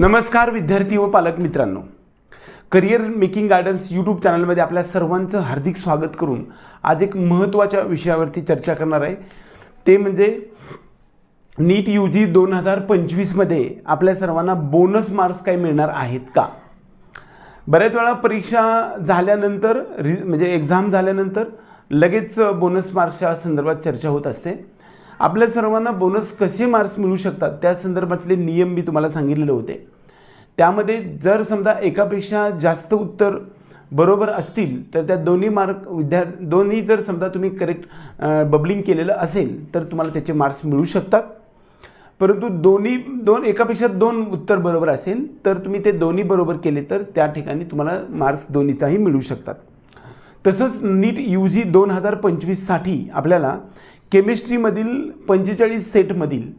नमस्कार विद्यार्थी व पालक मित्रांनो. करिअर मेकिंग गार्डन्स यूट्यूब चॅनलमध्ये आपल्या सर्वांचं हार्दिक स्वागत करून आज एक महत्त्वाच्या विषयावरती चर्चा करणार आहे. ते म्हणजे नीट यू जी दोन हजार पंचवीसमध्ये आपल्या सर्वांना बोनस मार्क्स काही मिळणार आहेत का? बऱ्याच वेळा परीक्षा झाल्यानंतर रि म्हणजे एक्झाम झाल्यानंतर लगेच बोनस मार्क्सच्या संदर्भात चर्चा होत असते. आपल्या सर्वांना बोनस कसे मार्क्स मिळू शकतात? त्या संदर्भातले नियम मी तुम्हाला सांगितलेले होते. त्यामध्ये जर समजा एकापेक्षा जास्त उत्तर बरोबर असतील तर त्या दोन्ही मार्क विद्या दोन्ही जर समजा तुम्ही करेक्ट बबलिंग केलेलं असेल तर तुम्हाला त्याचे मार्क्स मिळू शकतात. परंतु दोन्ही दोन एकापेक्षा दोन उत्तर बरोबर असेल तर तुम्ही ते दोन्ही बरोबर केले तर त्या ठिकाणी तुम्हाला मार्क्स दोन्हीचाही मिळू शकतात. तसंच नीट यू जी दोन हजार पंचवीससाठी आपल्याला केमिस्ट्रीमधील पंचेचाळीस सेटमधील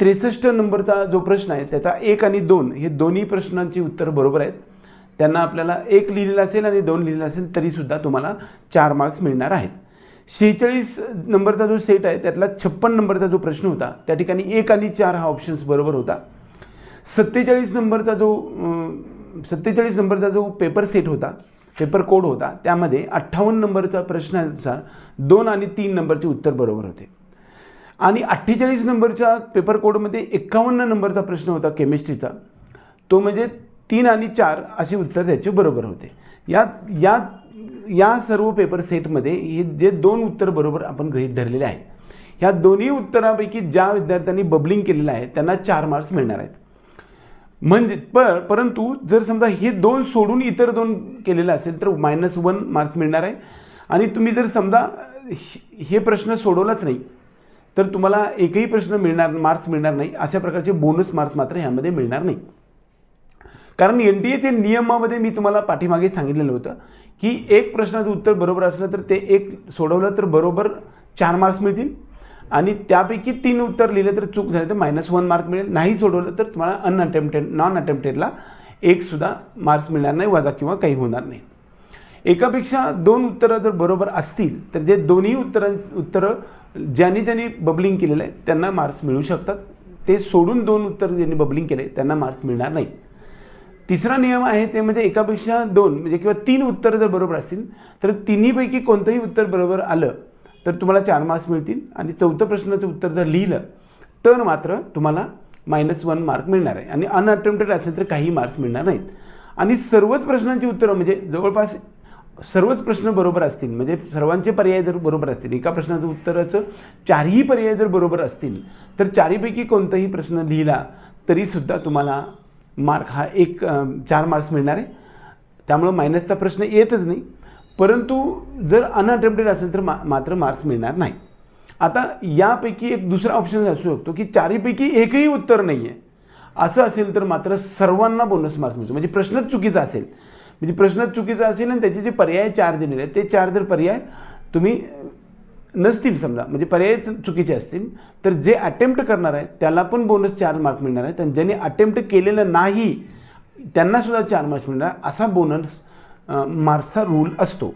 त्रेसष्ट नंबरचा जो प्रश्न आहे त्याचा एक आणि दोन हे दोन्ही प्रश्नांची उत्तर बरोबर आहेत. त्यांना आपल्याला एक लिहिलेलं असेल आणि दोन लिहिलेलं असेल तरीसुद्धा तुम्हाला चार मार्क्स मिळणार आहेत. शेहेचाळीस नंबरचा जो सेट आहे त्यातला छप्पन नंबरचा जो प्रश्न होता त्या ठिकाणी एक आणि चार हा ऑप्शन्स बरोबर होता. सत्तेचाळीस नंबरचा जो सत्तेचाळीस नंबरचा जो पेपर सेट होता पेपर कोड होता. त्यामध्ये अठ्ठावन्न नंबरचा प्रश्नानुसार दोन आणि तीन नंबरचे उत्तर बरोबर होते. आणि अठ्ठेचाळीस नंबरच्या पेपर कोडमध्ये एकावन्न नंबरचा प्रश्न होता केमिस्ट्रीचा. तो म्हणजे तीन आणि चार असे उत्तर त्याचे बरोबर होते. या या या सर्व पेपर सेटमध्ये हे जे दोन उत्तर बरोबर आपण गृहीत धरलेले आहेत. ह्या दोन्ही उत्तरापैकी ज्या विद्यार्थ्यांनी बबलिंग केलेलं आहे त्यांना चार मार्क्स मिळणार आहेत. म्हणजे पर परंतु जर समजा हे दोन सोडून इतर दोन केलेलं असेल तर मायनस वन मार्क्स मिळणार आहे. आणि तुम्ही जर समजा हे- प्रश्न सोडवलाच नाही तर तुम्हाला एकही प्रश्न मिळणार मार्क्स मिळणार नाही. अशा प्रकारचे बोनस मार्क्स मात्र ह्यामध्ये मिळणार नाही. कारण एन टी एच्या नियमामध्ये मी तुम्हाला पाठीमागे सांगितलेलं होतं की एक प्रश्नाचं उत्तर बरोबर असलं तर ते एक सोडवलं तर बरोबर चार मार्क्स मिळतील. आणि त्यापैकी तीन उत्तर लिहिले तर चूक झाली तर मायनस वन मार्क मिळेल. नाही सोडवलं तर तुम्हाला अनअटेम्प्टेड नॉन अटेम्प्टेडला एकसुद्धा मार्क्स मिळणार नाही वजा किंवा काही होणार नाही. एकापेक्षा दोन उत्तरं जर बरोबर असतील तर जे दोन्ही उत्तरां उत्तरं ज्यांनी ज्यांनी बबलिंग केलेलं आहे त्यांना मार्क्स मिळू शकतात. ते सोडून दोन उत्तर ज्यांनी बबलिंग केले त्यांना मार्क्स मिळणार नाहीत तिसरा नियम आहे ते म्हणजे एकापेक्षा दोन म्हणजे किंवा तीन उत्तरं जर बरोबर असतील तर तिन्हीपैकी कोणतंही उत्तर बरोबर आलं तर तुम्हाला चार मार्क्स मिळतील. आणि चौथं प्रश्नाचं उत्तर जर लिहिलं तर मात्र तुम्हाला मायनस वन मार्क मिळणार आहे. आणि अनअटेम्प्टेड असेल तर काही मार्क्स मिळणार नाहीत. आणि सर्वच प्रश्नांची उत्तरं म्हणजे जवळपास सर्वच प्रश्न बरोबर असतील म्हणजे सर्वांचे पर्याय जर बरोबर असतील एका प्रश्नाचं उत्तराचं चारही पर्याय जर बरोबर असतील तर चारीपैकी कोणताही प्रश्न लिहिला तरीसुद्धा तुम्हाला मार्क हा एक चार मार्क्स मिळणार आहे. त्यामुळं मायनसचा प्रश्न येतच नाही. परंतु जर अनअटेम्प्टेड असेल तर मा मात्र मार्क्स मिळणार नाही. आता यापैकी एक दुसरा ऑप्शन असू शकतो की चारीपैकी एकही उत्तर नाही आहे असं असेल तर मात्र सर्वांना बोनस मार्क्स मिळतो. म्हणजे प्रश्नच चुकीचा असेल. म्हणजे प्रश्नच चुकीचा असेल आणि त्याचे जे पर्याय चार दिलेले आहेत ते चार जर पर्याय तुम्ही नसतील समजा म्हणजे पर्याय चुकीचे असतील तर जे अटेम्प्ट करणार आहे त्याला पण बोनस चार मार्क मिळणार आहेत. आणि ज्यांनी अटेम्प्ट केलेलं नाही त्यांनासुद्धा चार मार्क्स मिळणार. असा बोनस मार्सा रूल असतो.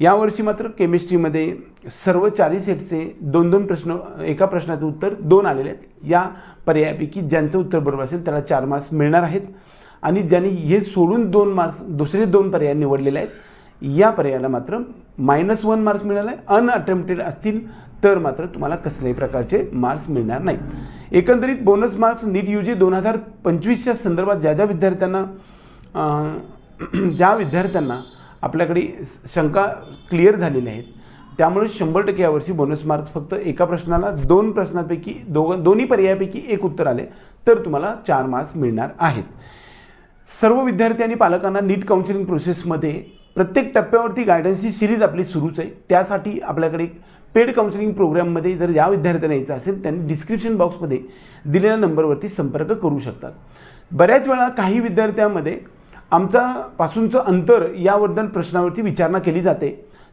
यावर्षी मात्र केमिस्ट्रीमध्ये सर्व चारही सेटचे दोन दोन प्रश्न एका प्रश्नाचं उत्तर दोन आलेले आहेत. या पर्यायापैकी ज्यांचं उत्तर बरोबर असेल त्याला चार मार्क्स मिळणार आहेत. आणि ज्यांनी हे सोडून दोन मार्क्स दुसरे दोन पर्याय निवडलेले आहेत या पर्यायाला मात्र मायनस वन मार्क्स मिळाला आहे. अनअटेम्प्टेड असतील तर मात्र तुम्हाला कसल्याही प्रकारचे मार्क्स मिळणार नाहीत एकंदरीत bonus marks NEET U G दोन हजार पंचवीसच्या संदर्भात ज्या ज्या विद्यार्थ्यांना ज्या विद्यार्थ्यांना आपल्याकडे शंका क्लिअर झालेल्या आहेत त्यामुळे शंभर टक्के यावर्षी बोनस मार्क्स फक्त एका प्रश्नाला दोन प्रश्नांपैकी दोघं दोन्ही पर्यायापैकी एक उत्तर आले तर तुम्हाला चार मार्क्स मिळणार आहेत. सर्व विद्यार्थी आणि पालकांना नीट काउन्सिलिंग प्रोसेसमध्ये प्रत्येक टप्प्यावरती गायडन्सची सिरीज आपली सुरूच आहे. त्यासाठी आपल्याकडे पेड काउन्सिलिंग प्रोग्राममध्ये जर या विद्यार्थ्यांना यायचं असेल त्यांनी डिस्क्रिप्शन बॉक्समध्ये दिलेल्या नंबरवरती संपर्क करू शकतात. बऱ्याच वेळा काही विद्यार्थ्यांमध्ये आमचा पासूनचं अंतर याबद्दल प्रश्नावरती विचारणा केली जाते.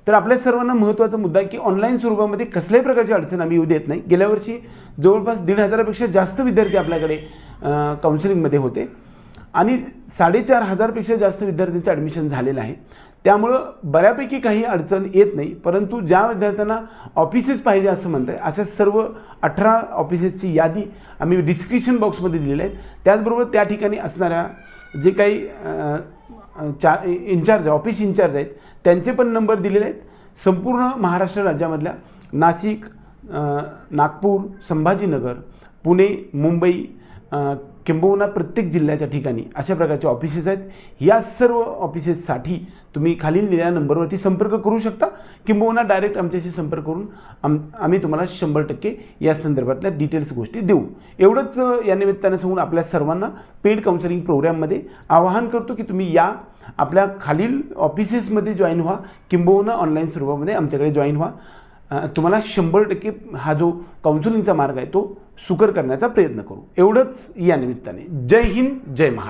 तर आपल्या सर्वांना महत्त्वाचा मुद्दा आहे की ऑनलाईन स्वरूपामध्ये कसल्याही प्रकारची अडचण आम्ही येऊ देत नाही. गेल्या वर्षी जवळपास दीड हजारापेक्षा जास्त विद्यार्थी आपल्याकडे काउन्सिलिंगमध्ये होते. आणि साडेचार हजारपेक्षा जास्त विद्यार्थ्यांचं ॲडमिशन झालेलं आहे. त्यामुळं बऱ्यापैकी काही अडचण येत नाही परंतु ज्या विद्यार्थ्यांना ऑफिसेस पाहिजे असं म्हणतं आहे अशा सर्व अठरा ऑफिसेसची यादी आम्ही डिस्क्रिप्शन बॉक्समध्ये दिलेली आहे त्याचबरोबर त्या ठिकाणी असणाऱ्या जे काही चा इन्चार्ज ऑफिस इन्चार्ज आहेत त्यांचे पण नंबर दिलेले आहेत. संपूर्ण महाराष्ट्र राज्यामधल्या नाशिक नागपूर संभाजीनगर पुणे मुंबई किंबहुना प्रत्येक जिल्ह्याच्या ठिकाणी अशा प्रकारचे ऑफिसेस आहेत. या सर्व ऑफिसेससाठी तुम्ही खालील दिलेल्या नंबरवरती संपर्क करू शकता. किंबहुना डायरेक्ट आमच्याशी संपर्क करून आम आम्ही तुम्हाला शंभर टक्के या संदर्भातल्या डिटेल्स गोष्टी देऊ. एवढंच या निमित्ताने सांगून आपल्या सर्वांना पेड काउन्सिलिंग प्रोग्राममध्ये आवाहन करतो की तुम्ही या आपल्या खालील ऑफिसेसमध्ये जॉईन व्हा. किंबहुना ऑनलाईन स्वरूपामध्ये आमच्याकडे जॉईन व्हा. तुम्हाला शंभर टक्के हा जो काउन्सिलिंगचा मार्ग आहे तो सुकर करण्याचा प्रयत्न करू. एवढंच या निमित्ताने. जय हिंद जय महाराष्ट्र.